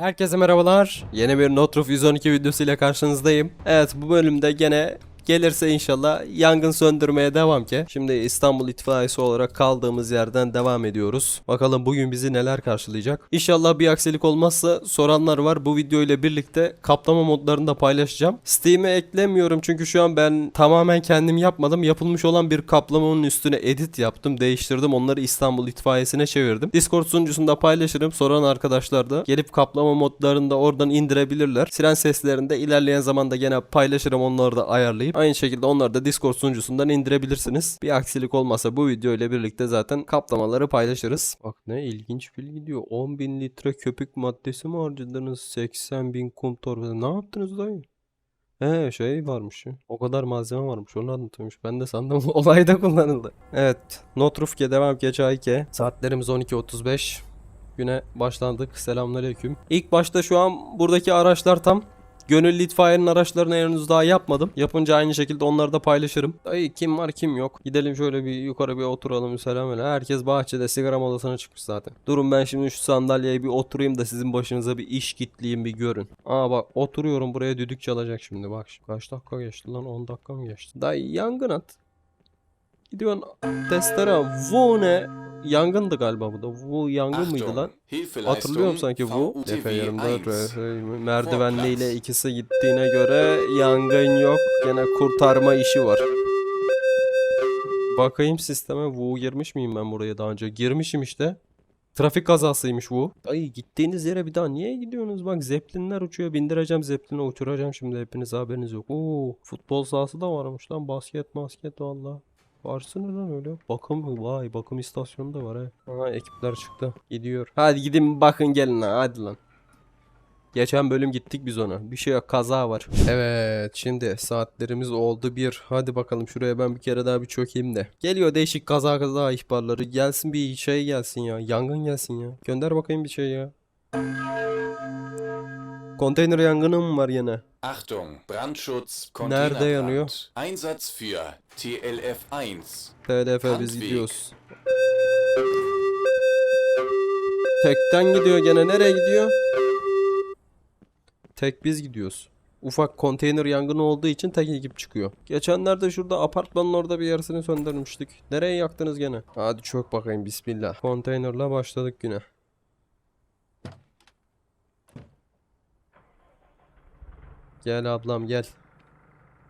Herkese merhabalar. Yeni bir Notruf 112 videosuyla karşınızdayım. Evet bu bölümde gene gelirse inşallah yangın söndürmeye devam ki. Şimdi İstanbul itfaiyesi olarak kaldığımız yerden devam ediyoruz. Bakalım bugün bizi neler karşılayacak. İnşallah bir aksilik olmazsa soranlar var. Bu video ile birlikte kaplama modlarını da paylaşacağım. Steam'e eklemiyorum çünkü şu an ben tamamen kendim yapmadım. Yapılmış olan bir kaplamanın üstüne edit yaptım, değiştirdim. Onları İstanbul itfaiyesine çevirdim. Discord sunucusunda paylaşırım. Soran arkadaşlar da gelip kaplama modlarını da oradan indirebilirler. Siren seslerini de ilerleyen zamanda gene paylaşırım onları da ayarlayıp. Aynı şekilde onları da Discord sunucusundan indirebilirsiniz. Bir aksilik olmasa bu video ile birlikte zaten kaplamaları paylaşırız. Bak ne ilginç bilgi diyor. 10.000 litre köpük maddesi mi harcadınız? 80 bin kum torbası. Ne yaptınız dayı? He şey varmış. O kadar malzeme varmış onu anlatıyormuş. Ben de sandım olayda kullanıldı. Evet. Notrufke devam gece ayke. Saatlerimiz 12.35. Güne başlandık. Selamünaleyküm. İlk başta şu an buradaki araçlar tam Gönüllü itfaiyenin araçlarını henüz daha yapmadım. Yapınca aynı şekilde onları da paylaşırım. Dayı kim var kim yok. Gidelim şöyle bir yukarı bir oturalım selam öyle. Herkes bahçede sigara molasına çıkmış zaten. Durun ben şimdi şu sandalyeye bir oturayım da sizin başınıza bir iş kitleyeyim bir görün. Aa bak oturuyorum buraya düdük çalacak şimdi bak. şimdi. Kaç dakika geçti lan 10 dakika mı geçti? Dayı yangın at. Gidiyorsun testere. Bu ne? Yangındı galiba bu da. Bu yangın mıydı lan? Hatırlıyorum sanki bu. Re- merdivenliyle ikisi gittiğine göre yangın yok. Gene kurtarma işi var. Bakayım sisteme. Bu girmiş miyim ben buraya daha önce? Girmişim işte. Trafik kazasıymış bu. Ay gittiğiniz yere bir daha niye gidiyorsunuz? Bak zeplinler uçuyor. Bindireceğim zepline uçuracağım şimdi hepiniz haberiniz yok. Oo, futbol sahası da varmış lan. Basket basket valla. Varsın lan öyle. Bakım vay bakım istasyonu da var he. Aha ekipler çıktı. Gidiyor. Hadi gidin bakın gelin ha hadi lan. Geçen bölüm gittik biz ona. Bir şey yok kaza var. Evet şimdi saatlerimiz oldu bir. Hadi bakalım şuraya ben bir kere daha bir çökeyim de. Geliyor değişik kaza kaza ihbarları. Gelsin bir şey gelsin ya. Yangın gelsin ya. Gönder bakayım bir şey ya. Konteyner yangını mı var yine? Achtung, Brandschutz, Nerede yanıyor? Einsatz für TLF 1. TDF biz gidiyoruz. Tekten gidiyor gene nereye gidiyor? Tek biz gidiyoruz. Ufak konteyner yangını olduğu için tek ekip çıkıyor. Geçenlerde şurada apartmanın orada bir yarısını söndürmüştük. Nereye yaktınız gene? Hadi çök bakayım bismillah. Konteynerla başladık güne. Gel ablam gel.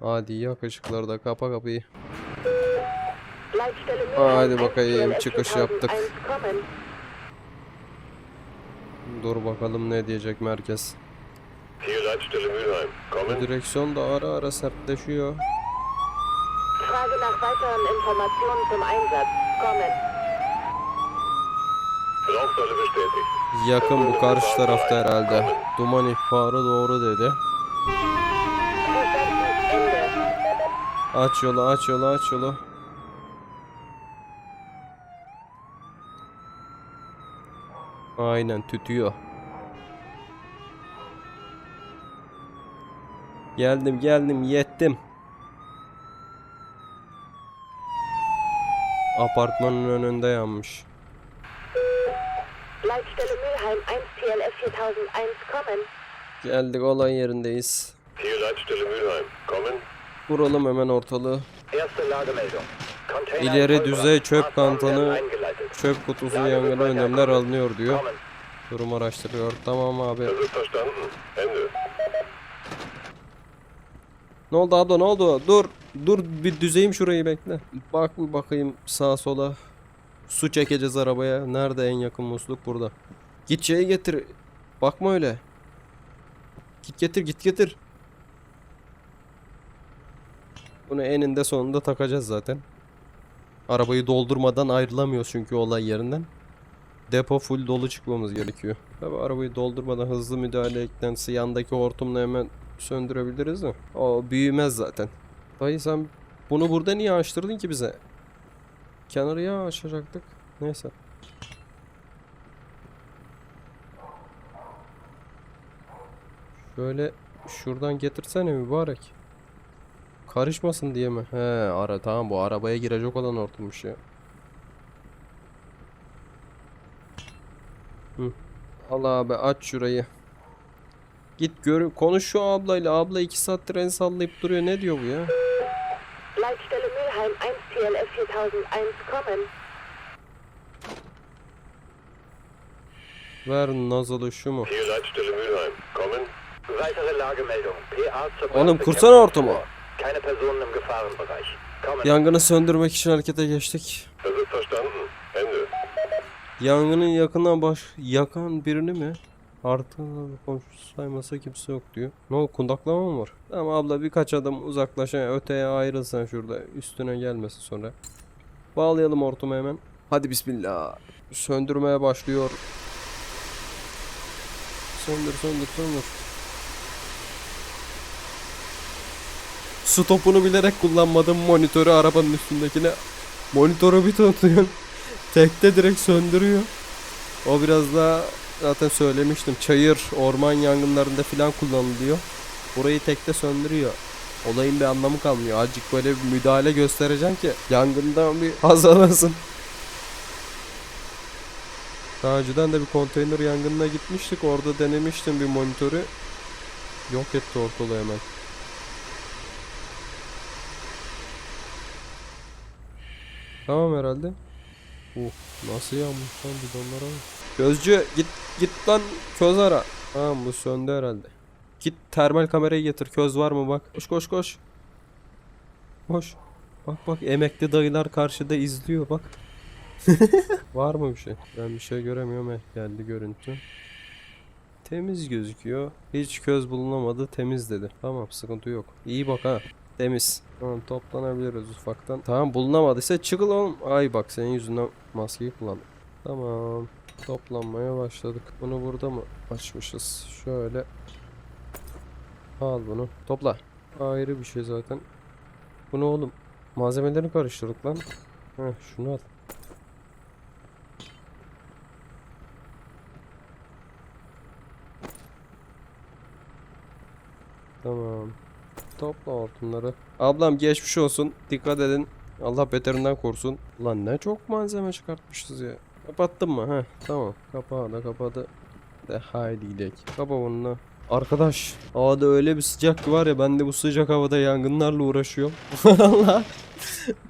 Hadi yak ışıkları da kapa kapıyı. Hadi bakayım çıkış yaptık. Dur bakalım ne diyecek merkez. Direksiyon da ara ara sertleşiyor. Yakın bu karşı tarafta herhalde. Duman ihbarı doğru dedi. Aç yolu aç yolu aç yolu. Aynen tütüyor. Geldim geldim yettim. Apartmanın önünde yanmış. Leitstelle Mülheim 1 TLF 4001 kommen. Geldik olay yerindeyiz. Vuralım hemen ortalığı. İleri düzey çöp kantanı, çöp kutusu yangını önlemler alınıyor diyor. Durum araştırıyor. Tamam abi. Ne oldu Ado ne oldu? Dur. Dur bir düzeyim şurayı bekle. Bak bir bakayım sağa sola. Su çekeceğiz arabaya. Nerede en yakın musluk burada. Git şeyi getir. Bakma öyle. Git getir git getir. Bunu eninde sonunda takacağız zaten. Arabayı doldurmadan ayrılamıyoruz çünkü olay yerinden. Depo full dolu çıkmamız gerekiyor. Tabi arabayı doldurmadan hızlı müdahale eklentisi yandaki hortumla hemen söndürebiliriz de. O büyümez zaten. Dayı sen bunu burada niye açtırdın ki bize? Kenarıya açacaktık. Neyse. Şöyle şuradan getirsene mübarek. Karışmasın diye mi? He ara tamam bu arabaya girecek olan hortummuş ya. Hı. Al abi aç şurayı. Git gör konuş şu ablayla. Abla 2 saattir el sallayıp duruyor. Ne diyor bu ya? Leitstelle Mülheim 1 TLF 4001 kommen. Ver Nazalı şu mu? Leitstelle Mülheim. Kommen. Weitere Lagemeldung. PA zur Oğlum kursana ortamı. vor. Keine Personen im Gefahrenbereich. Kommen. Yangını söndürmek için harekete geçtik. Yangının yakından baş yakan birini mi? Artı komşusu saymasa kimse yok diyor. Ne oldu kundaklama mı var? Tamam abla birkaç adım uzaklaşan öteye ayrılsan şurada üstüne gelmesin sonra. Bağlayalım ortamı hemen. Hadi bismillah. Söndürmeye başlıyor. Söndür söndür söndür. Stopunu bilerek kullanmadım monitörü arabanın üstündekine. Monitörü bir tutuyorsun. Tekte direkt söndürüyor. O biraz daha zaten söylemiştim. Çayır, orman yangınlarında filan kullanılıyor. Burayı tekte söndürüyor. Olayın bir anlamı kalmıyor. Azıcık böyle bir müdahale göstereceksin ki yangından bir haz alasın. Daha önceden de bir konteyner yangınına gitmiştik. Orada denemiştim bir monitörü. Yok etti ortalığı hemen. Tamam herhalde. Uh nasıl yanmış lan bidonlara bak. Gözcü git git lan köz ara. Tamam bu söndü herhalde. Git termal kamerayı getir köz var mı bak. Koş koş koş. Koş. Bak bak emekli dayılar karşıda izliyor bak. var mı bir şey? Ben bir şey göremiyorum. Eh, geldi görüntü. Temiz gözüküyor. Hiç köz bulunamadı. Temiz dedi. Tamam sıkıntı yok. İyi bak ha. Temiz. Tamam toplanabiliriz ufaktan. Tamam bulunamadıysa çıkıl oğlum. Ay bak senin yüzünden maskeyi kullandım. Tamam. Toplanmaya başladık. Bunu burada mı açmışız? Şöyle. Al bunu. Topla. Ayrı bir şey zaten. Bu ne oğlum? Malzemelerini karıştırdık lan. Heh şunu al. Tamam. Topla altınları. Ablam geçmiş olsun. Dikkat edin. Allah beterinden korusun. Lan ne çok malzeme çıkartmışız ya. Kapattın mı? Heh tamam. Kapağı da kapadı. De haydi gidelim. Kapa bunu. da. Arkadaş havada öyle bir sıcak var ya ben de bu sıcak havada yangınlarla uğraşıyorum. Allah.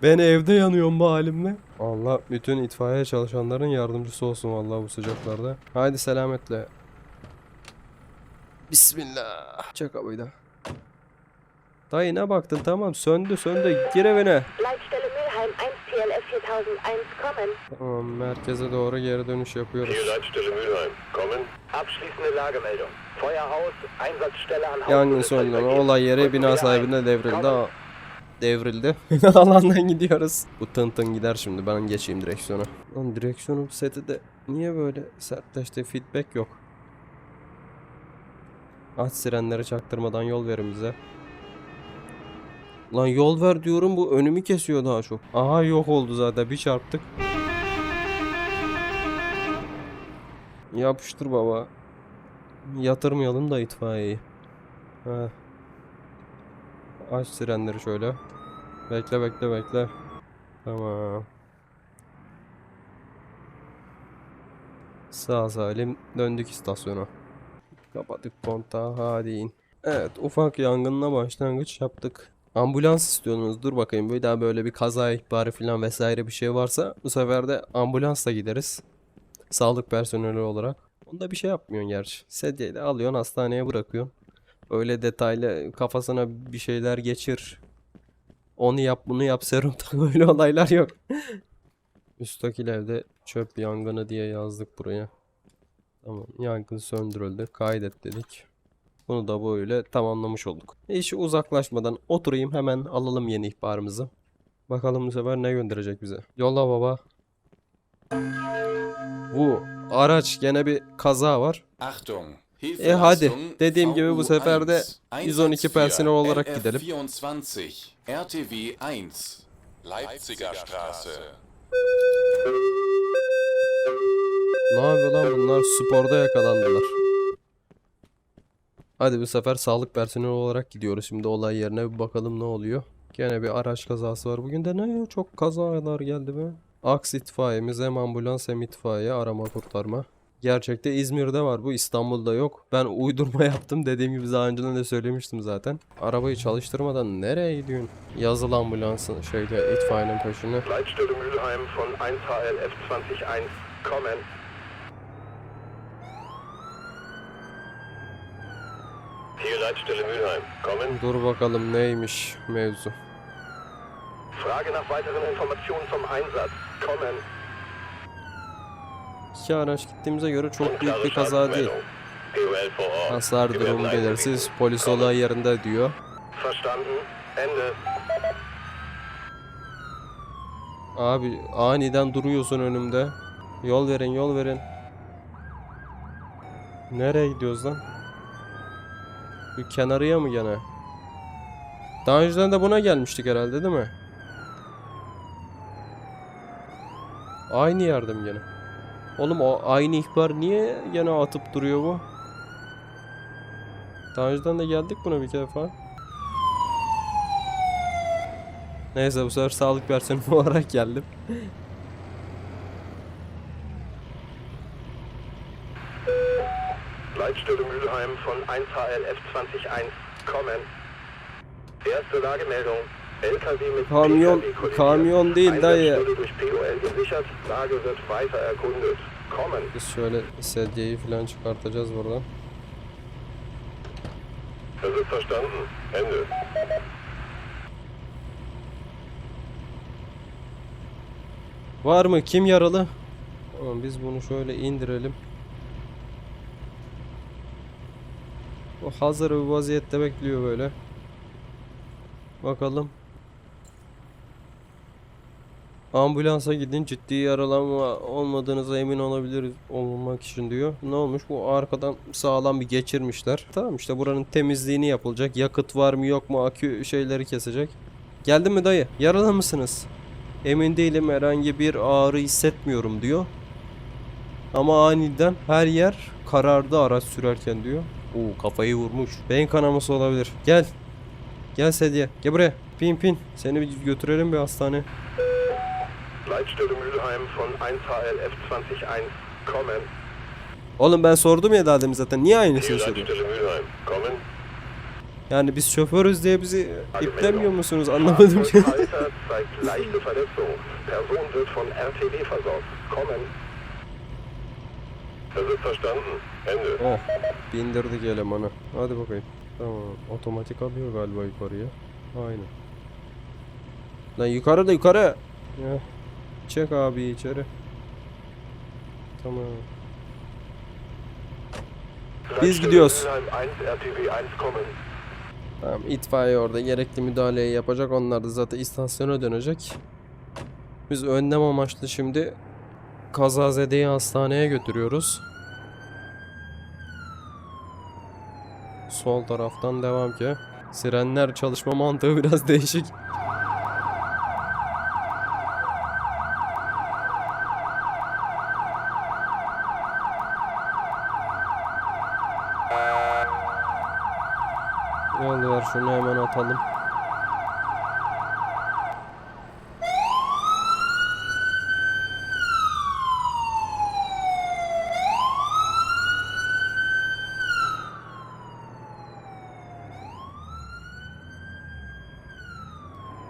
ben evde yanıyorum bu halimle. Allah bütün itfaiye çalışanların yardımcısı olsun vallahi bu sıcaklarda. Haydi selametle. Bismillah. Çek abi da. Dayı ne baktın tamam söndü söndü gir evine. Leitstelle Mülheim 1 TLF 4001 kommen. Tamam merkeze doğru geri dönüş yapıyoruz. Yangın übergeben. Olay yeri bina sahibine devrildi. Devrildi. Alandan gidiyoruz. Bu tın tın gider şimdi. Ben geçeyim direksiyona. Lan direksiyonun seti de niye böyle sertleşti? Feedback yok. Aç sirenleri çaktırmadan yol verin bize. Lan yol ver diyorum bu önümü kesiyor daha çok. Aha yok oldu zaten bir çarptık. Yapıştır baba. Yatırmayalım da itfaiyeyi. Ha. Aç sirenleri şöyle. Bekle bekle bekle. Tamam. Sağ salim döndük istasyona. Kapattık kontağı hadi in. Evet ufak yangınla başlangıç yaptık. Ambulans istiyordunuz dur bakayım bir daha böyle bir kaza ihbarı falan vesaire bir şey varsa bu sefer de ambulansla gideriz. Sağlık personeli olarak. Onda bir şey yapmıyorsun gerçi. Sedyeyle alıyorsun hastaneye bırakıyorsun. Öyle detaylı kafasına bir şeyler geçir. Onu yap bunu yap serum tak öyle olaylar yok. Müstakil evde çöp yangını diye yazdık buraya. Tamam yangın söndürüldü. Kaydet dedik. Bunu da böyle tamamlamış olduk. Hiç uzaklaşmadan oturayım hemen alalım yeni ihbarımızı. Bakalım bu sefer ne gönderecek bize. Yolla baba. Bu araç gene bir kaza var. Achtung! E hadi dediğim gibi bu sefer de VU1. 112 personel olarak gidelim. LF24, RTV 1. Leipziger Straße. Ne yapıyor lan bunlar? Sporda yakalandılar. Hadi bu sefer sağlık personeli olarak gidiyoruz. Şimdi olay yerine bir bakalım ne oluyor. Gene bir araç kazası var. Bugün de ne? Çok kazalar geldi be. Aks itfaiyemiz hem ambulans hem itfaiye arama kurtarma. Gerçekte İzmir'de var bu İstanbul'da yok. Ben uydurma yaptım dediğim gibi daha önceden de söylemiştim zaten. Arabayı çalıştırmadan nereye gidiyorsun? Yazılı ambulansın şeyde itfaiyenin peşine. Leitstelle Mülheim von 1HL F201 kommen. Hier Leitstelle Mülheim. Kommen. Dur bakalım neymiş mevzu. Frage nach weiteren Informationen zum Einsatz. Kommen. İki araç gittiğimize göre çok büyük bir kaza değil. Hasar durumu belirsiz. Polis olay yerinde diyor. Abi aniden duruyorsun önümde. Yol verin yol verin. Nereye gidiyoruz lan? Şu kenarıya mı gene? Daha önceden de buna gelmiştik herhalde değil mi? Aynı yerde mi gene? Oğlum o aynı ihbar niye gene atıp duruyor bu? Daha önceden de geldik buna bir defa. Neyse bu sefer sağlık versiyonu olarak geldim. Mülheim von 1HL F201 kommen. Erste Lagemeldung. LKW mit Kamyon- PKW. Kamyon değil dayı. Durch POL gesichert. Lage wird weiter erkundet. Kommen. Biz şöyle sedyeyi falan çıkartacağız buradan. Das ist verstanden. Ende. Var mı? Kim yaralı? Tamam biz bunu şöyle indirelim. Hazır bir vaziyette bekliyor böyle. Bakalım. Ambulansa gidin ciddi yaralanma olmadığınıza emin olabilir olmak için diyor. Ne olmuş? Bu arkadan sağlam bir geçirmişler. Tamam işte buranın temizliğini yapılacak. Yakıt var mı yok mu akü şeyleri kesecek. Geldin mi dayı? Yaralı mısınız? Emin değilim herhangi bir ağrı hissetmiyorum diyor. Ama aniden her yer karardı araç sürerken diyor. Oo kafayı vurmuş. Beyin kanaması olabilir. Gel. Gel sedye. Gel buraya. Pin pin. Seni bir götürelim bir hastane. Leitstelle Mülheim von 1HL F201 kommen. Oğlum ben sordum ya daha demin zaten. Niye Hier aynısını. Kommen. Yani biz şoförüz diye bizi iplemiyor musunuz? Anlamadım ki. Alter zeigt leichte Verletzung. Person wird von RTW versorgt. Kommen. Das ist verstanden. Ende. Oh. Bindirdik elemanı. Hadi bakayım. Tamam. Otomatik alıyor galiba yukarıya. Aynen. Lan yukarı da yukarı. Ya. Çek abi içeri. Tamam. Biz gidiyoruz. Mülheim 1 RTW 1 kommen. Tamam itfaiye orada gerekli müdahaleyi yapacak. Onlar da zaten istasyona dönecek. Biz önlem amaçlı şimdi kazazedeyi hastaneye götürüyoruz. Sol taraftan devam ki. Sirenler çalışma mantığı biraz değişik. Yol ver şunu hemen atalım.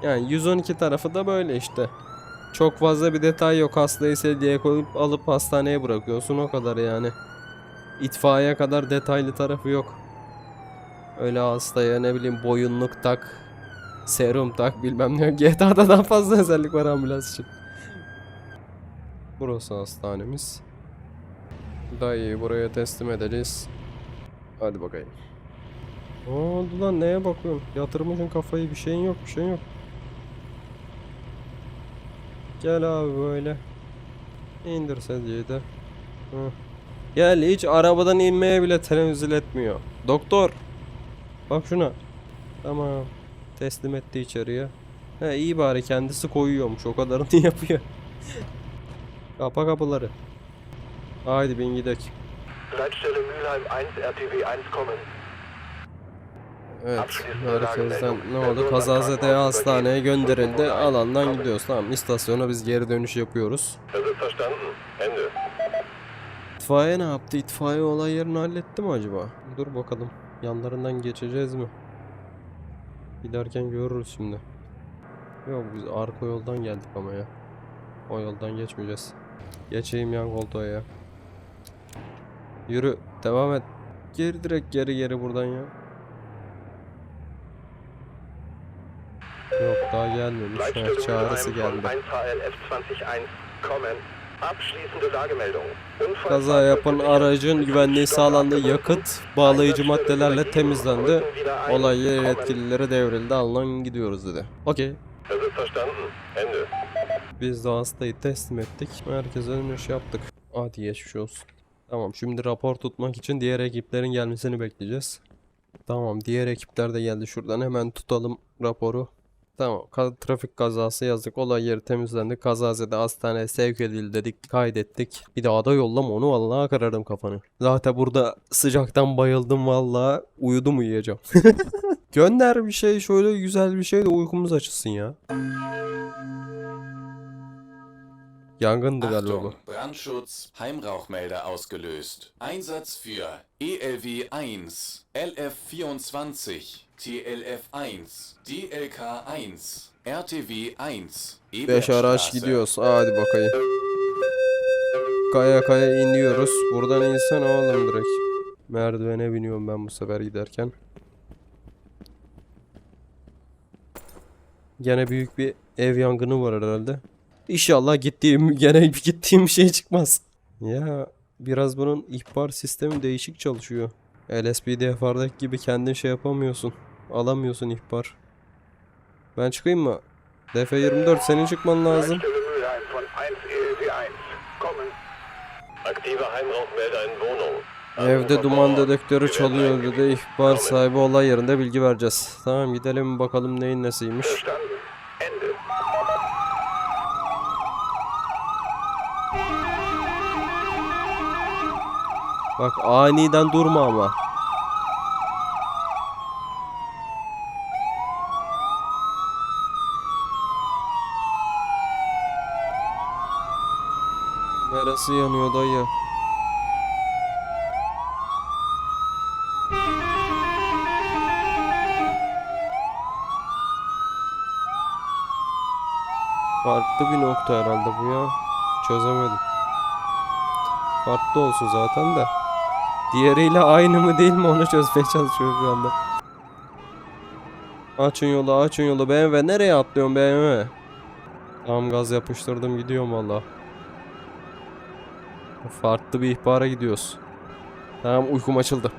Yani 112 tarafı da böyle işte. Çok fazla bir detay yok. Hastayı sedyeye koyup alıp hastaneye bırakıyorsun o kadar yani. İtfaiye kadar detaylı tarafı yok. Öyle hastaya ne bileyim boyunluk tak, serum tak bilmem ne. GTA'da daha fazla özellik var ambulans için. Burası hastanemiz. Dayıyı buraya teslim ederiz. Hadi bakayım. Ne oldu lan neye bakıyorsun? Yatırmışsın kafayı bir şeyin yok bir şeyin yok. Gel abi böyle. İndir sedyeyi de. Hı. Gel hiç arabadan inmeye bile tenezzül etmiyor. Doktor. Bak şuna. Tamam. Teslim etti içeriye. He iyi bari kendisi koyuyormuş. O kadarını yapıyor. Kapa kapıları. Haydi bin gidek. Leitstelle Mülheim 1 RTW 1 kommen. Evet. Herkesten ne oldu? Kazazede hastaneye gönderildi. Alandan gidiyoruz. Tamam istasyona biz geri dönüş yapıyoruz. İtfaiye ne yaptı? İtfaiye olay yerini halletti mi acaba? Dur bakalım. Yanlarından geçeceğiz mi? Giderken görürüz şimdi. Yok biz arka yoldan geldik ama ya. O yoldan geçmeyeceğiz. Geçeyim yan koltuğa ya. Yürü. Devam et. Geri direkt geri geri buradan ya. Yok daha gelmemiş. Ha, çağrısı geldi. 1HLF 201 kommen. Abschließende Lagemeldung. Unfall Kaza yapan aracın güvenliği sağlandı. Yakıt bağlayıcı maddelerle temizlendi. Olay yeri yetkililere devrildi. Alınan gidiyoruz dedi. Okey. Biz de hastayı teslim ettik. Merkeze dönüş yaptık. Hadi geçmiş olsun. Tamam şimdi rapor tutmak için diğer ekiplerin gelmesini bekleyeceğiz. Tamam diğer ekipler de geldi. Şuradan hemen tutalım raporu. Tamam trafik kazası yazdık. Olay yeri temizlendi. Kazazede hastaneye sevk edildi dedik. Kaydettik. Bir daha da yollama onu vallahi kararım kafanı. Zaten burada sıcaktan bayıldım vallahi. Uyudum uyuyacağım. Gönder bir şey şöyle güzel bir şey de uykumuz açılsın ya. Yangındı galiba bu. Brandschutz, Heimrauchmelder ausgelöst. Einsatz für ELW 1, LF24, TLF1, DLK1, RTV1, 5 araç gidiyoruz. Hadi bakayım. Kaya kaya iniyoruz. Buradan insan oğlum direkt. Merdivene biniyorum ben bu sefer giderken. Gene büyük bir ev yangını var herhalde. İnşallah gittiğim gene gittiğim şey çıkmaz. Ya biraz bunun ihbar sistemi değişik çalışıyor. LSPDFR'daki gibi kendin şey yapamıyorsun. Alamıyorsun ihbar. Ben çıkayım mı? DF24 senin çıkman lazım. Leitstelle Mülheim von 1ELW1 kommen. Aktiver Heimrauchmelder in Wohnung. Evde duman dedektörü çalıyor dedi. İhbar sahibi olay yerinde bilgi vereceğiz. Tamam gidelim bakalım neyin nesiymiş. Bak aniden durma ama. Neresi yanıyor dayı? Farklı bir nokta herhalde bu ya. Çözemedim. Farklı olsun zaten de. Diğeriyle aynı mı değil mi onu çözmeye çalışıyorum şu anda. Açın yolu açın yolu BMW nereye atlıyorsun BMW? Tam gaz yapıştırdım gidiyorum valla. Farklı bir ihbara gidiyoruz. Tamam uykum açıldı.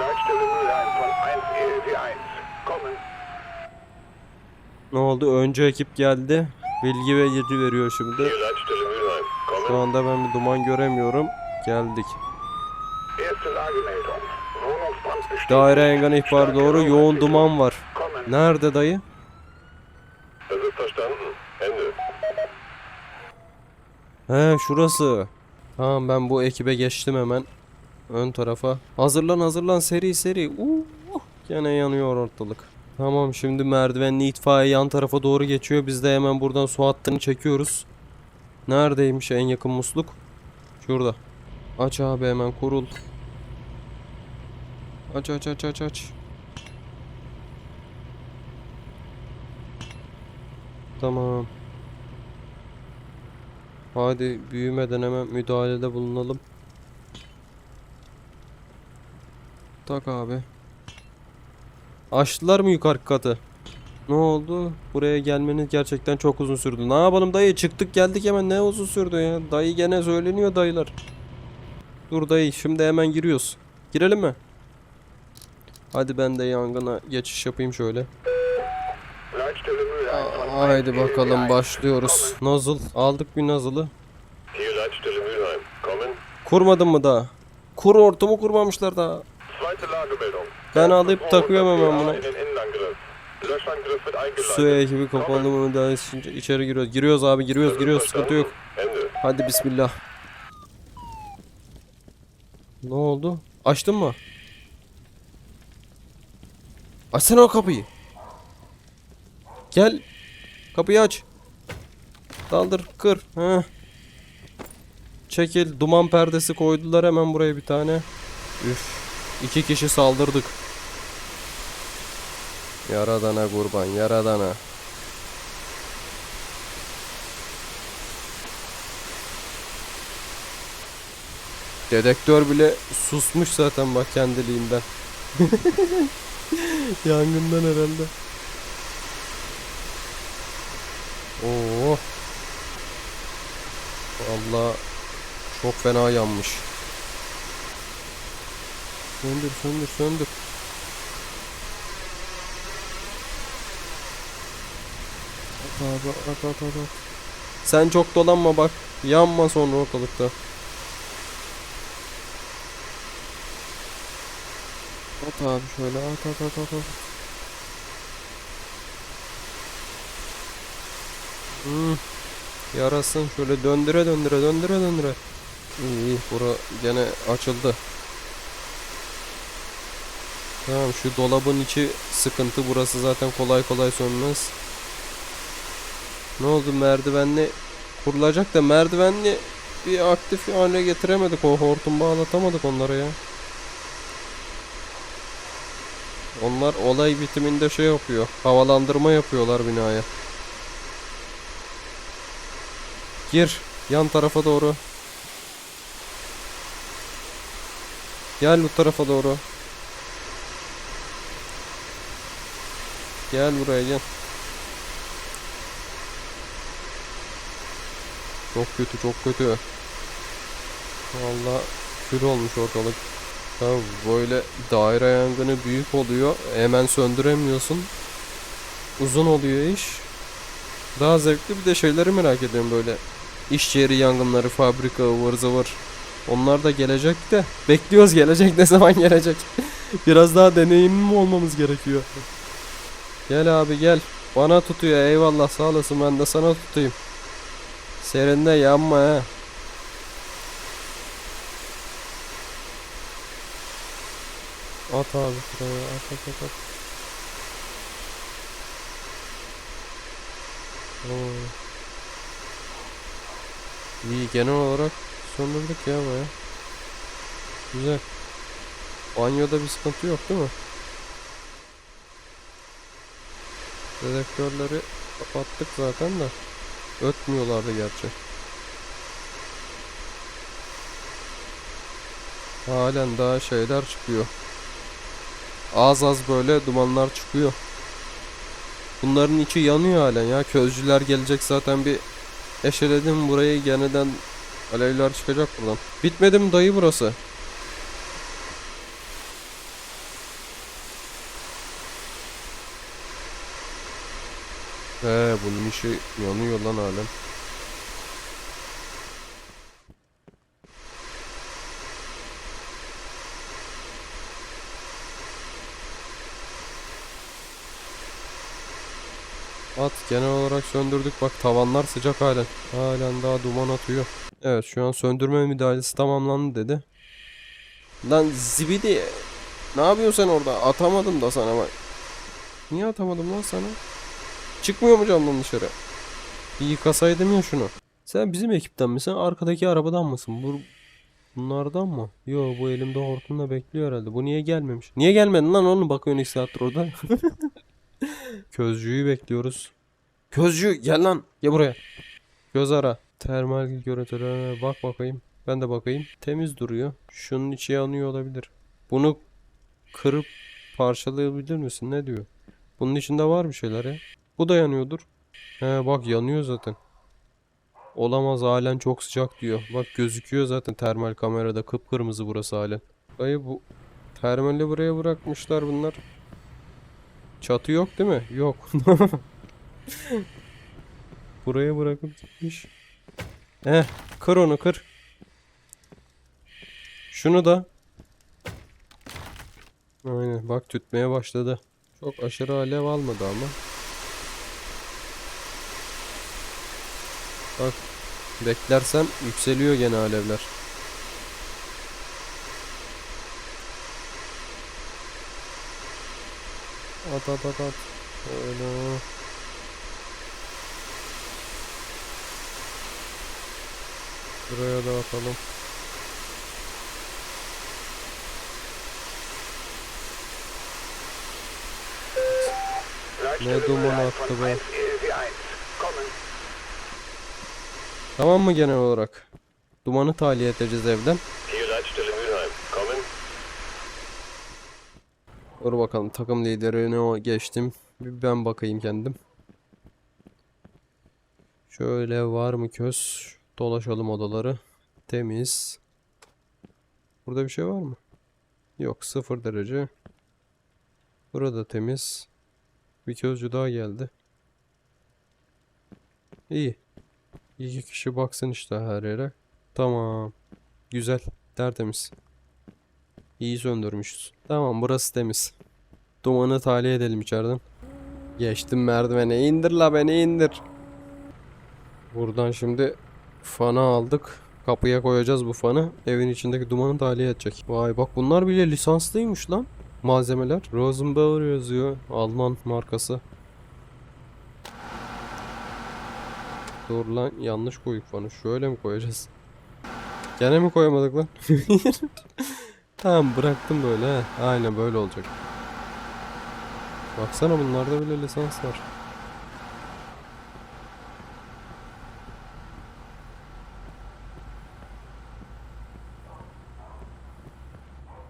Leitstelle Mülheim von 1ELW1 kommen. Ne oldu? Önce ekip geldi. Bilgi ve yedi veriyor şimdi. Şu anda ben bir duman göremiyorum. Geldik. Daire yangın ihbarı doğru yoğun duman var. Nerede dayı? İst verstanden. Ende. He şurası. Tamam ben bu ekibe geçtim hemen. Ön tarafa. Hazırlan hazırlan seri seri. Uh, gene yanıyor ortalık. Tamam şimdi merdivenli itfaiye yan tarafa doğru geçiyor. Biz de hemen buradan su hattını çekiyoruz. Neredeymiş en yakın musluk? Şurada. Aç abi hemen kurul. Aç aç aç aç aç. Tamam. Hadi büyümeden hemen müdahalede bulunalım. Tak abi. Açtılar mı yukarı katı? Ne oldu? Buraya gelmeniz gerçekten çok uzun sürdü. Ne yapalım dayı? Çıktık geldik hemen ne uzun sürdü ya. Dayı gene söyleniyor dayılar. Dur dayı şimdi hemen giriyoruz. Girelim mi? Hadi ben de yangına geçiş yapayım şöyle. Von Haydi 1ELW1 bakalım başlıyoruz. Nozzle aldık bir nozzle'ı. Kurmadın mı daha? Kur ortamı kurmamışlar daha. Ben alıp takıyorum hemen bunu. Su ekibi kapalı mı için içeri giriyoruz. Giriyoruz abi giriyoruz giriyoruz sıkıntı yok. Hadi bismillah. Ne oldu? Açtın mı? Açsana o kapıyı. Gel. Kapıyı aç. Daldır kır. Heh. Çekil. Duman perdesi koydular hemen buraya bir tane. Üf. İki kişi saldırdık. Yaradana kurban yaradana. Dedektör bile susmuş zaten bak kendiliğinden. Yangından herhalde. Oo. Allah çok fena yanmış. Söndür söndür söndür. At abi at at at at. Sen çok dolanma bak. Yanma sonra ortalıkta. At abi şöyle at at at at. at. Hmm. Yarasın şöyle döndüre döndüre döndüre döndüre. İyi bura gene açıldı. Tamam şu dolabın içi sıkıntı burası zaten kolay kolay sönmez. Ne oldu merdivenli kurulacak da merdivenli bir aktif hale getiremedik o hortum bağlatamadık onlara ya. Onlar olay bitiminde şey yapıyor. Havalandırma yapıyorlar binaya. Gir yan tarafa doğru. Gel bu tarafa doğru. Gel buraya gel. Çok kötü çok kötü. Vallahi kül olmuş ortalık. Tabii böyle daire yangını büyük oluyor. Hemen söndüremiyorsun. Uzun oluyor iş. Daha zevkli bir de şeyleri merak ediyorum böyle. İş yeri yangınları, fabrika, ıvır zıvır. Onlar da gelecek de. Bekliyoruz gelecek ne zaman gelecek. Biraz daha deneyimli olmamız gerekiyor. Gel abi gel. Bana tutuyor eyvallah sağ olasın ben de sana tutayım. Serinde yanma he. At abi şuraya at at at at. Oo. İyi genel olarak söndürdük ya baya. Güzel. Banyoda bir sıkıntı yok değil mi? Dedektörleri kapattık zaten de. Ötmüyorlardı gerçi. Halen daha şeyler çıkıyor. Az az böyle dumanlar çıkıyor. Bunların içi yanıyor halen ya. Közcüler gelecek zaten bir eşeledim burayı yeniden alevler çıkacak buradan. Bitmedi mi dayı burası? He bunun işi yanıyor lan halen. At genel olarak söndürdük bak tavanlar sıcak halen. Halen daha duman atıyor. Evet şu an söndürme müdahalesi tamamlandı dedi. Lan zibidi ne yapıyorsun sen orada? Atamadım da sana bak. Niye atamadım lan sana? Çıkmıyor mu camdan dışarı? Bir yıkasaydım ya şunu. Sen bizim ekipten misin? Arkadaki arabadan mısın? Bu bunlardan mı? Yo bu elimde hortumla bekliyor herhalde. Bu niye gelmemiş? Niye gelmedin lan? Bakıyorsun iki saattir orada. Közcüyü bekliyoruz. Közcü gel lan. Gel buraya. Göz ara. Termal görüntülerine bak bakayım. Ben de bakayım. Temiz duruyor. Şunun içi yanıyor olabilir. Bunu kırıp parçalayabilir misin? Ne diyor? Bunun içinde var bir şeyler ya. Bu da yanıyordur. He bak yanıyor zaten. Olamaz halen çok sıcak diyor. Bak gözüküyor zaten termal kamerada kıpkırmızı burası halen. Dayı bu termali buraya bırakmışlar bunlar. Çatı yok değil mi? Yok. buraya bırakıp gitmiş. Heh kır onu kır. Şunu da. Aynen bak tütmeye başladı. Çok aşırı alev almadı ama. Bak beklersem yükseliyor gene alevler. At at at at. Öyle. Buraya da atalım. Leitstelle duman attı be. 1 ELV1. Kommen. Tamam mı genel olarak? Dumanı tahliye edeceğiz evden. Dur bakalım takım liderine o geçtim. Bir ben bakayım kendim. Şöyle var mı köz? Dolaşalım odaları. Temiz. Burada bir şey var mı? Yok sıfır derece. Burada temiz. Bir közcü daha geldi. İyi. İki kişi baksın işte her yere. Tamam. Güzel. Tertemiz. İyi söndürmüşüz. Tamam burası temiz. Dumanı tahliye edelim içeriden. Geçtim merdivene. İndir la beni indir. Buradan şimdi fanı aldık. Kapıya koyacağız bu fanı. Evin içindeki dumanı tahliye edecek. Vay bak bunlar bile lisanslıymış lan. Malzemeler. Rosenbauer yazıyor. Alman markası. Dur lan yanlış koyduk fanı. Şöyle mi koyacağız? Gene mi koyamadık lan? Tamam bıraktım böyle he. Aynen böyle olacak. Baksana bunlarda bile lisans var.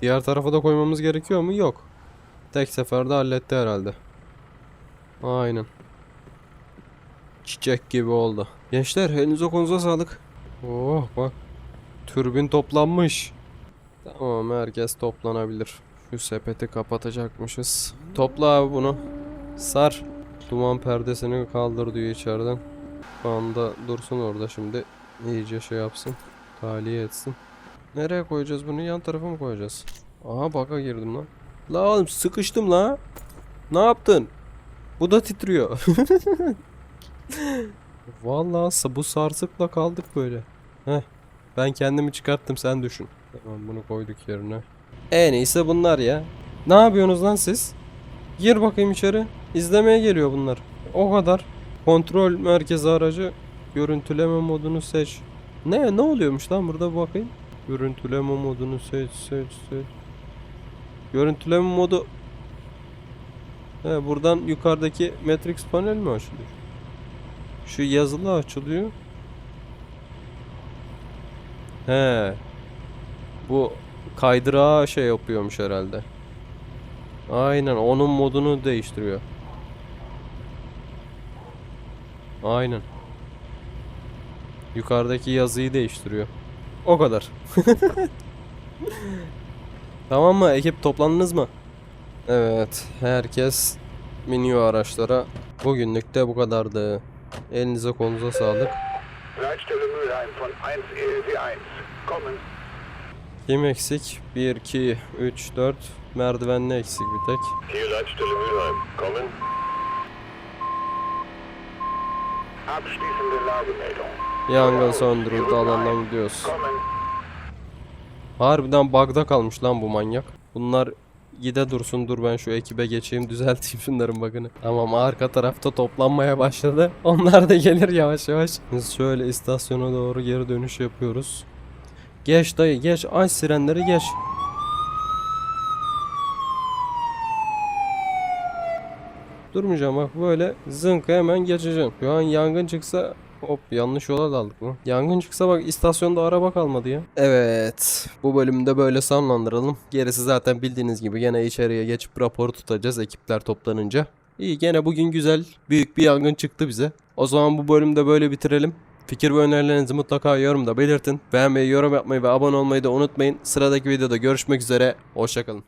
Diğer tarafa da koymamız gerekiyor mu? Yok. Tek seferde halletti herhalde. Aynen. Çiçek gibi oldu. Gençler elinize konuza sağlık. Oh bak. Türbin toplanmış. Tamam herkes toplanabilir. Şu sepeti kapatacakmışız. Topla abi bunu. Sar. Duman perdesini kaldır diyor içeriden. Anda dursun orada şimdi. İyice şey yapsın. Tahliye etsin. Nereye koyacağız bunu? Yan tarafa mı koyacağız? Aha baka girdim lan. La oğlum sıkıştım la. Ne yaptın? Bu da titriyor. Vallahi bu sarsıkla kaldık böyle. Heh. Ben kendimi çıkarttım sen düşün. Tamam bunu koyduk yerine. E neyse bunlar ya. Ne yapıyorsunuz lan siz? Gir bakayım içeri. İzlemeye geliyor bunlar. O kadar. Kontrol merkezi aracı görüntüleme modunu seç. Ne ne oluyormuş lan burada bakayım. Görüntüleme modunu seç seç seç. Görüntüleme modu He buradan yukarıdaki Matrix panel mi açılıyor? Şu yazılı açılıyor. He. Bu kaydırağı şey yapıyormuş herhalde. Aynen onun modunu değiştiriyor. Aynen. Yukarıdaki yazıyı değiştiriyor. O kadar. tamam mı? Ekip toplandınız mı? Evet. Herkes biniyor araçlara. Bugünlük de bu kadardı. Elinize kolunuza sağlık. Leitstelle Mülheim von 1 ELV1. Kommen. Kim eksik? 1, 2, 3, 4. Merdivenli eksik bir tek. Abschließende Lagemeldung. Yangın söndürüldü alandan gidiyoruz. Harbiden bug'da kalmış lan bu manyak. Bunlar gide dursun dur ben şu ekibe geçeyim düzelteyim şunların bug'ını. Tamam arka tarafta toplanmaya başladı. Onlar da gelir yavaş yavaş. Biz şöyle istasyona doğru geri dönüş yapıyoruz. Geç dayı geç aç sirenleri geç. Durmayacağım bak böyle zınk hemen geçeceğim. Şu an yangın çıksa hop yanlış yola daldık mı? Yangın çıksa bak istasyonda araba kalmadı ya. Evet bu bölümde böyle sonlandıralım. Gerisi zaten bildiğiniz gibi gene içeriye geçip raporu tutacağız ekipler toplanınca. İyi gene bugün güzel büyük bir yangın çıktı bize. O zaman bu bölümde böyle bitirelim. Fikir ve önerilerinizi mutlaka yorumda belirtin. Beğenmeyi, yorum yapmayı ve abone olmayı da unutmayın. Sıradaki videoda görüşmek üzere. Hoşçakalın.